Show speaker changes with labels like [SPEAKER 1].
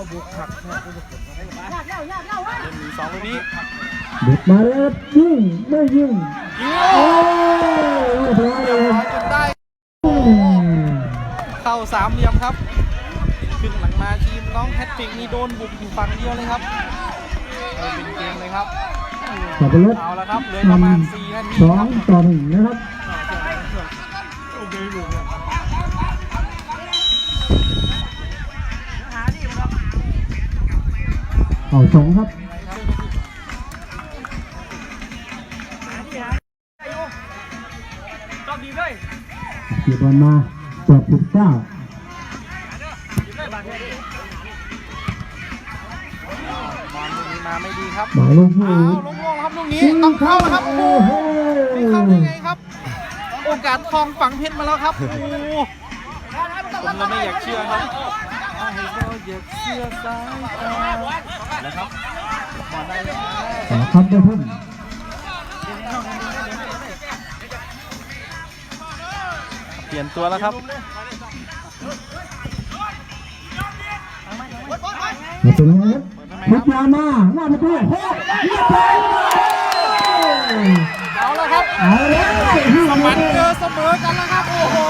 [SPEAKER 1] เขาบุกขักแค่ผู้ประกวดเขาได้
[SPEAKER 2] เล่นหนึ่งสองลูกนี้
[SPEAKER 3] เด็กมาแล้วครับยิงไม่ยิง
[SPEAKER 2] ยิง
[SPEAKER 3] โอ้เรียบร้อยเลย
[SPEAKER 2] ร้อยจนได้
[SPEAKER 3] อืม
[SPEAKER 2] เข้าสามเหลี่ยมครับขึ้นหลังมาทีมน้องแฮตติกนี่โดนบุกอยู่ฝั่งเดียวเลยครับเอาเป็นเกมเลยครับ
[SPEAKER 3] สับปะรด
[SPEAKER 2] เอาละครับเหลือประมาณ4นาที
[SPEAKER 3] สอ
[SPEAKER 2] ครั
[SPEAKER 3] ง
[SPEAKER 2] บ
[SPEAKER 3] ต่อหนึ่งนะครับเอาสองครับเกียบอลมาเปิดสิบเก้า
[SPEAKER 2] บอลลูกนี้มาไม่ดีครับ
[SPEAKER 3] หมายเลขห้า
[SPEAKER 2] อ้าวลงลงครับลูกนี้ต้องเข้านะครับ โอ้โหไม่เข้าได้ไงครับ โอกาสทองฝังเพชรมาแล้วครับ โอ้โหผมเลยไม่อยากเชื่อครับ ให้เราอยากเชื่อสายตานะครับบอลได้แล้ว
[SPEAKER 3] ต่อครับได้เพิ่ม
[SPEAKER 2] เปลี่ยนตัวแล้วครับ
[SPEAKER 3] มาเป็นไงครับพุทธามาหน้าประตูโอ้เรียบร้อยเลย
[SPEAKER 2] เอาแล้วครับ
[SPEAKER 3] เอาแล้ว
[SPEAKER 2] มันเจอเสมอกันแล้วครับโอ้โห
[SPEAKER 3] จะพูด